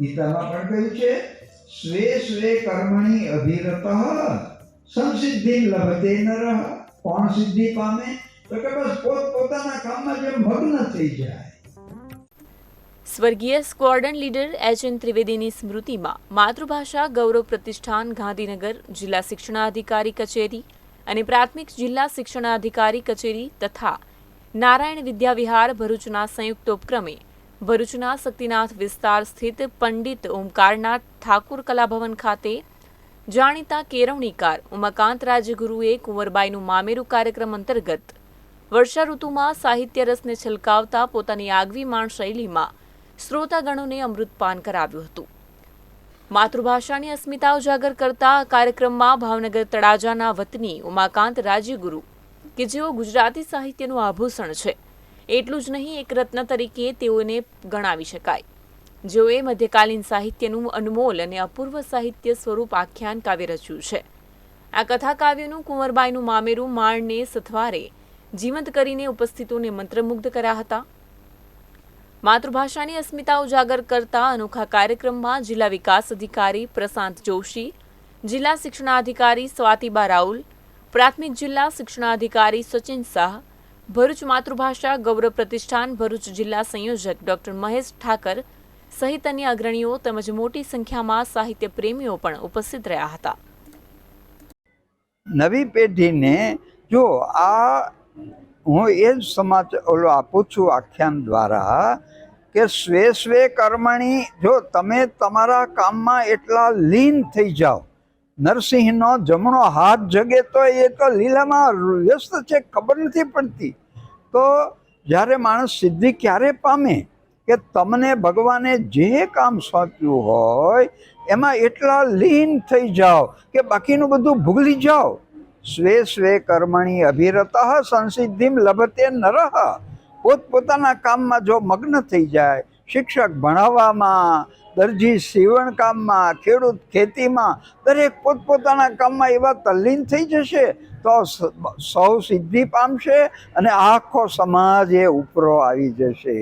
ગીતામાં પણ કહ્યું છે, સ્વે સ્વે કર્મણી અભિરત, સંસિદ્ધિ લભતે નરઃ, કોણ સિદ્ધિ પામે? તો કે બસ પોત પોતાના કામમાં જે મગ્ન થઈ જાય. સ્વર્ગીય સ્ક્વોડન લીડર એચ એન ત્રિવેદીની સ્મૃતિમાં માતૃભાષા ગૌરવ પ્રતિષ્ઠાન ગાંધીનગર જિલ્લા શિક્ષણાધિકારી કચેરી અને પ્રાથમિક જિલ્લા શિક્ષણાધિકારી કચેરી તથા નારાયણ વિદ્યાવિહાર ભરૂચના સંયુક્ત ઉપક્રમે ભરૂચના શક્તિનાથ વિસ્તાર સ્થિત પંડિત ઓમકારનાથ ઠાકુર કલાભવન ખાતે જાણીતા કેરવણીકાર ઉમાકાંત રાજગુરુએ કુંવરબાઈનું મામેરું કાર્યક્રમ અંતર્ગત વર્ષા ઋતુમાં સાહિત્ય રસને છલકાવતા પોતાની આગવી માણ શૈલીમાં શ્રોતાગણોને અમૃતપાન કરાવ્યું હતું. માતૃભાષાની અસ્મિતા ઉજાગર કરતા કાર્યક્રમમાં ભાવનગર તળાજાના વતની ઉમાકાંત રાજ્યગુરુ કે જેઓ ગુજરાતી સાહિત્યનું આભૂષણ છે. એટલું જ નહીં, એક રત્ન તરીકે તેઓને ગણાવી શકાય. જેઓએ મધ્યકાલીન સાહિત્યનું અનમોલ અને અપૂર્વ સાહિત્ય સ્વરૂપ આખ્યાન કાવ્ય રચ્યું છે. આ કથા કાવ્યનું કુંવરબાઈનું મામેરું માણને સથવારે જીવંત કરીને ઉપસ્થિતોને મંત્રમુગ્ધ કર્યા હતા. માતૃભાષાની અસ્મિતા ઉજાગર કરતા અનોખા કાર્યક્રમમાં જિલ્લા વિકાસ અધિકારી પ્રશાંત જોશી, જિલ્લા શિક્ષણાધિકારી સ્વાતિબા રાઉલ પ્રાથમિક જિલ્લા શિક્ષણાધિકારી સચિન શાહ, ભરૂચ માતૃભાષા ગૌરવ પ્રતિષ્ઠાન ભરૂચ જિલ્લા સંયોજક ડોક્ટર મહેશ ઠાકર સહિત અન્ય અગ્રણીઓ તેમજ મોટી સંખ્યામાં સાહિત્ય પ્રેમીઓ પણ ઉપસ્થિત રહ્યા હતા. નવી પેઢીને જો આ હું એ જ સમાચાર ઓલો આપું છું આખ્યાન દ્વારા કે સ્વે સ્વે કર્મણી, જો તમે તમારા કામમાં એટલા લીન થઈ જાઓ નરસિંહનો જમણો હાથ જગે તો એ તો લીલામાં વ્યસ્ત છે, ખબર નથી પડતી. તો જ્યારે માણસ સિદ્ધિ ક્યારે પામે કે તમને ભગવાને જે કામ સોંપ્યું હોય, એમાં એટલા લીન થઈ જાઓ કે બાકીનું બધું ભૂલી જાઓ. સ્વે સ્વે કર્મણી અભિરત સંસિદ્ધિમ લભતે નરહ. પોતપોતાના કામમાં જો મગ્ન થઈ જાય, શિક્ષક ભણાવવામાં દરજી સીવણ કામમાં, ખેડૂત ખેતીમાં, દરેક પોતપોતાના કામમાં એવા તલ્લીન થઈ જશે તો સૌ સિદ્ધિ પામશે અને આખો સમાજ એ ઉપરો આવી જશે.